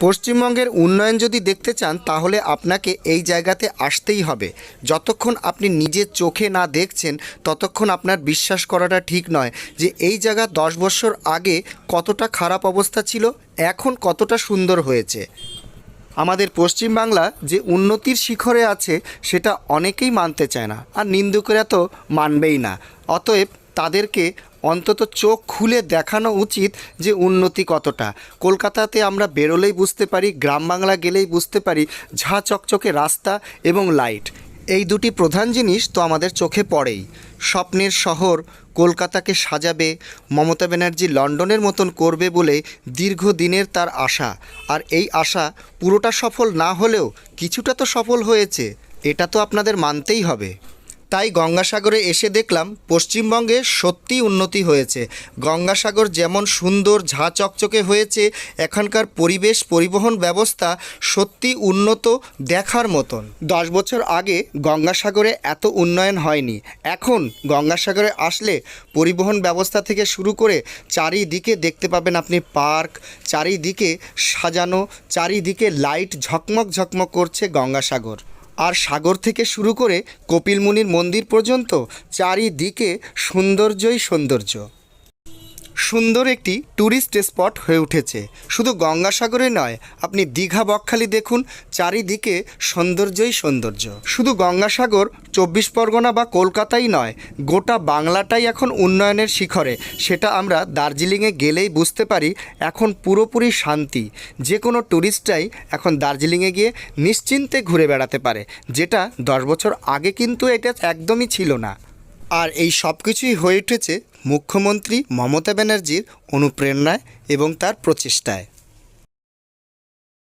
পশ্চিমবঙ্গের উন্নয়ন যদি দেখতে চান, তাহলে আপনাকে এই জায়গাতে আসতেই হবে। যতক্ষণ আপনি নিজের চোখে না দেখছেন, ততক্ষণ আপনার বিশ্বাস করাটা ঠিক নয় যে এই জায়গা দশ বছর আগে কতটা খারাপ অবস্থা ছিল, এখন কতটা সুন্দর হয়েছে। আমাদের পশ্চিমবাংলা যে উন্নতির শিখরে আছে, সেটা অনেকেই মানতে চায় না। আর নিন্দুকেরা তো মানবেই না। অতএব তাদেরকে অন্তত চোখ খুলে দেখানো উচিত যে উন্নতি কতটা। কলকাতাতে আমরা বেরোলেই বুঝতে পারি, গ্রাম বাংলা গেলেই বুঝতে পারি, ঝা চকচকে রাস্তা এবং লাইট। এই দুটি প্রধান জিনিস তো আমাদের চোখে পড়েই। স্বপ্নের শহর কলকাতাকে সাজাবে, মমতা ব্যানার্জি লন্ডনের মতন করবে বলে দীর্ঘদিনের তার আশা। আর এই আশা পুরোটা সফল না হলেও কিছুটা তো সফল হয়েছে, এটা তো আপনাদের মানতেই হবে। তাই গঙ্গাসাগরে এসে দেখলাম পশ্চিমবঙ্গে সত্যিই উন্নতি হয়েছে। গঙ্গাসাগর যেমন সুন্দর ঝা চকচকে হয়েছে, এখানকার পরিবেশ পরিবহন ব্যবস্থা সত্যি উন্নত দেখার মতন। দশ বছর আগে গঙ্গাসাগরে এত উন্নয়ন হয়নি। এখন গঙ্গাসাগরে আসলে পরিবহন ব্যবস্থা থেকে শুরু করে চারিদিকে দেখতে পাবেন আপনি পার্ক, চারিদিকে সাজানো, চারিদিকে লাইট ঝকমক ঝকমক করছে গঙ্গাসাগর। আর সাগর থেকে শুরু করে কপিলমুনির মন্দির পর্যন্ত চারিদিকে সৌন্দর্যই সৌন্দর্য। সুন্দর একটি ট্যুরিস্ট স্পট হয়ে উঠেছে। শুধু গঙ্গাসাগরে নয়, আপনি দীঘা বকখালি দেখুন, চারিদিকে সৌন্দর্যই সৌন্দর্য। শুধু গঙ্গাসাগর, চব্বিশ পরগনা বা কলকাতাই নয়, গোটা বাংলাটাই এখন উন্নয়নের শিখরে। সেটা আমরা দার্জিলিংয়ে গেলেই বুঝতে পারি, এখন পুরোপুরি শান্তি। যে কোনো ট্যুরিস্টরাই এখন দার্জিলিংয়ে গিয়ে নিশ্চিন্তে ঘুরে বেড়াতে পারে, যেটা দশ বছর আগে কিন্তু এটা একদমই ছিল না। আর এই সব কিছুই হয়ে উঠেছে মুখ্যমন্ত্রী মমতা ব্যানার্জির অনুপ্রেরণায় এবং তার প্রচেষ্টায়।